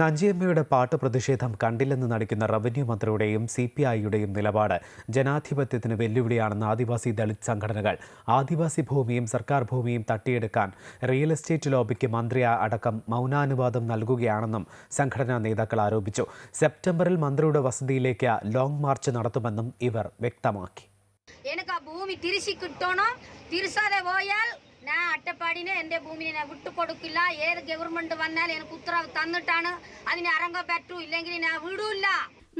നഞ്ചിയമ്മയുടെ പാട്ട് പ്രതിഷേധം കണ്ടില്ലെന്ന് നടിക്കുന്ന റവന്യൂ മന്ത്രിയുടെയും സി പി ഐയുടെയും നിലപാട് ജനാധിപത്യത്തിന് വെല്ലുവിളിയാണെന്ന് ആദിവാസി ദളിത് സംഘടനകൾ. ആദിവാസി ഭൂമിയും സർക്കാർ ഭൂമിയും തട്ടിയെടുക്കാൻ റിയൽ എസ്റ്റേറ്റ് ലോബിക്ക് മന്ത്രി അടക്കം മൗനാനുവാദം നൽകുകയാണെന്നും സംഘടനാ നേതാക്കൾ ആരോപിച്ചു. സെപ്റ്റംബറിൽ മന്ത്രിയുടെ വസതിയിലേക്ക് ലോങ് മാർച്ച് നടത്തുമെന്നും ഇവർ വ്യക്തമാക്കി. ഞാൻ അട്ടപ്പാടിനെ എന്റെ ഭൂമിനെ ഞാൻ വിട്ടുകൊടുക്കില്ല. ഏത് ഗവൺമെന്റ് വന്നാൽ എനിക്ക് ഉത്തരവ് തന്നിട്ടാണ് അതിനെ ഇറങ്ങാൻ പറ്റൂ ഇല്ലെങ്കിൽ ഞാൻ വിടൂല്ല.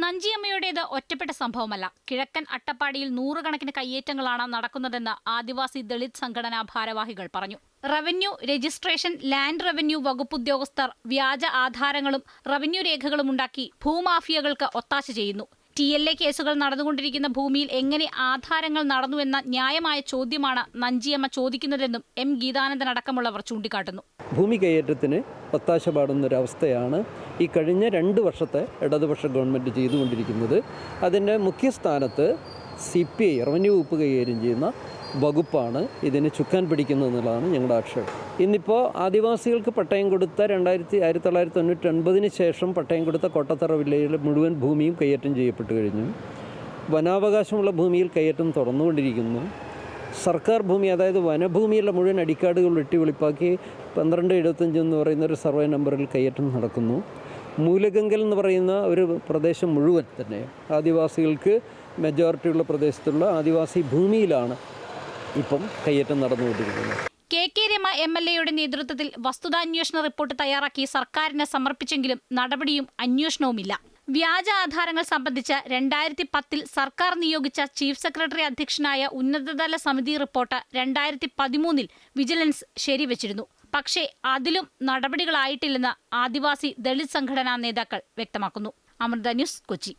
നഞ്ചിയമ്മയുടേത് ഒറ്റപ്പെട്ട സംഭവമല്ല. കിഴക്കൻ അട്ടപ്പാടിയിൽ നൂറുകണക്കിന് കയ്യേറ്റങ്ങളാണ് നടക്കുന്നതെന്ന് ആദിവാസി ദളിത് സംഘടനാ ഭാരവാഹികൾ പറഞ്ഞു. റവന്യൂ രജിസ്ട്രേഷൻ ലാൻഡ് റവന്യൂ വകുപ്പ് ഉദ്യോഗസ്ഥർ വ്യാജ ആധാരങ്ങളും റവന്യൂ രേഖകളും ഉണ്ടാക്കി ഭൂമാഫിയകൾക്ക് ഒത്താശ ചെയ്യുന്നു. ടി എൽ എ കേസുകൾ നടന്നുകൊണ്ടിരിക്കുന്ന ഭൂമിയിൽ എങ്ങനെ ആധാരങ്ങൾ നടന്നുവെന്ന ന്യായമായ ചോദ്യമാണ് നഞ്ചിയമ്മ ചോദിക്കുന്നതെന്നും എം ഗീതാനന്ദൻ അടക്കമുള്ളവർ ചൂണ്ടിക്കാട്ടുന്നു. ഭൂമി കയ്യേറ്റത്തിന് ഒത്താശ പാടുന്നൊരവസ്ഥയാണ് ഈ കഴിഞ്ഞ രണ്ട് വർഷത്തെ ഇടതുപക്ഷ ഗവൺമെന്റ് ചെയ്തുകൊണ്ടിരിക്കുന്നത്. അതിന്റെ മുഖ്യസ്ഥാനത്ത് സി പി ഐ റവന്യൂ വകുപ്പ് കൈകാര്യം ചെയ്യുന്ന വകുപ്പാണ് ഇതിന് ചുക്കാൻ പിടിക്കുന്നത് എന്നുള്ളതാണ് ഞങ്ങളുടെ ആക്ഷേപം. ഇന്നിപ്പോൾ ആദിവാസികൾക്ക് പട്ടയം കൊടുത്ത രണ്ടായിരത്തി ആയിരത്തി തൊള്ളായിരത്തി തൊണ്ണൂറ്റി ഒൻപതിന് ശേഷം പട്ടയം കൊടുത്ത കോട്ടത്തറ വില്ലയിലെ മുഴുവൻ ഭൂമിയും കൈയേറ്റം ചെയ്യപ്പെട്ടു കഴിഞ്ഞു. വനാവകാശമുള്ള ഭൂമിയിൽ കൈയേറ്റം തുറന്നുകൊണ്ടിരിക്കുന്നു. സർക്കാർ ഭൂമി അതായത് വനഭൂമിയുള്ള മുഴുവൻ അടിക്കാടുകൾ വെട്ടി വെളിപ്പാക്കി പന്ത്രണ്ട് എഴുപത്തഞ്ച് എന്ന് പറയുന്ന ഒരു സർവേ നമ്പറിൽ കയ്യേറ്റം നടക്കുന്നു. മൂലഗംഗൽ എന്ന് പറയുന്ന ഒരു പ്രദേശം മുഴുവൻ തന്നെ ആദിവാസികൾക്ക് മെജോറിറ്റിയുള്ള പ്രദേശത്തുള്ള ആദിവാസി ഭൂമിയിലാണ് ഇപ്പം കയ്യേറ്റം നടന്നുകൊണ്ടിരിക്കുന്നത് K K Rema M L എയുടെ നേതൃത്വത്തിൽ വസ്തുതാന്വേഷണ റിപ്പോർട്ട് തയ്യാറാക്കി സർക്കാരിന് സമർപ്പിച്ചെങ്കിലും നടപടിയും അന്വേഷണവുമില്ല. വ്യാജ ആധാരങ്ങൾ സംബന്ധിച്ച് രണ്ടായിരത്തി പത്തിൽ സർക്കാർ നിയോഗിച്ച ചീഫ് സെക്രട്ടറി അധ്യക്ഷനായ ഉന്നതതല സമിതി റിപ്പോർട്ട് രണ്ടായിരത്തി പതിമൂന്നിൽ വിജിലൻസ് ശരിവച്ചിരുന്നു. പക്ഷേ അതിലും നടപടികളായിട്ടില്ലെന്ന് ആദിവാസി ദളിത് സംഘടനാ നേതാക്കൾ വ്യക്തമാക്കുന്നു. അമൃത ന്യൂസ് കൊച്ചി.